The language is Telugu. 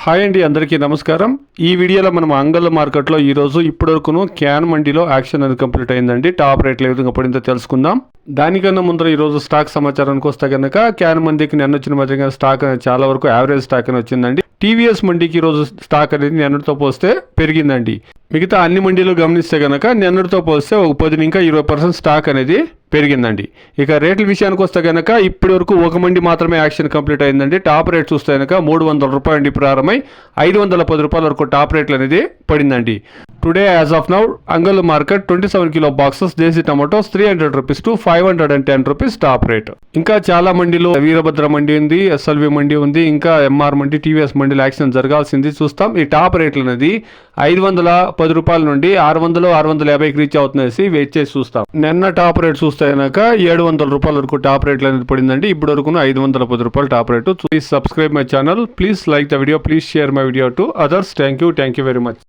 హాయ్ అండి అందరికీ నమస్కారం. ఈ వీడియోలో మనం అంగళ్ళ మార్కెట్లో ఈరోజు రోజు ఇప్పటివరకును క్యాన్ మండీలో యాక్షన్ అనేది కంప్లీట్ అయిందండి. టాప్ రేట్లు ఏ విధంగా పడిందో తెలుసుకుందాం. దానికన్నా ముందర ఈరోజు స్టాక్ సమాచారానికి వస్తే కనుక క్యాన్ మండీకి నిన్న వచ్చిన మధ్య స్టాక్ అనేది చాలా వరకు యావరేజ్ స్టాక్ అని వచ్చిందండి. టీవీఎస్ మండీకి ఈరోజు రోజు స్టాక్ అనేది నిన్నటితో పోస్తే పెరిగిందండి. మిగతా అన్ని మండీలు గమనిస్తే కనుక నిన్నటితో పోస్తే ఒక పది ఇంకా ఇరవై పర్సెంట్ స్టాక్ అనేది పెరిగిందండి. ఇక రేట్ల విషయానికి వస్తే కనుక ఇప్పటి వరకు ఒక మండి మాత్రమే యాక్షన్ కంప్లీట్ అయిందండి. టాప్ రేట్ చూస్తే కనుక మూడు వందల రూపాయలు నుండి ప్రారంభమై ఐదు వందల పది రూపాయల వరకు టాప్ రేట్లు అనేది పడిందండి. Today as of now Angal market twenty seven kilo boxes desi tomatoes three hundred rupees to five hundred and ten rupees top rate ఇంకా చాలా మండిలో వీరభద్ర మండి ఉంది ఎస్ఎల్వి మండి ఉంది ఇంకా ఎంఆర్ మండి టీవీఎస్ మండిలో యాక్షన్ జరగాల్సింది చూస్తాం. ఈ టాప్ రేట్లు అనేది ఐదు వందల పది రూపాయల నుండి ఆరు వందలు ఆరు వందల యాభైకి రీచ్ అవుతుందనేసి వెయిట్ చేసి చూస్తాం. నిన్న టాప్ రేట్ చూస్తే కనుక ఏడు వందల రూపాయల వరకు టాప్ రేట్లు అనేది పడిందండి. ఇప్పుడు వరకు ఐదు వందల పది రూపాయలు top rate. Please subscribe my channel please like the video please share my video to others thank you thank you very much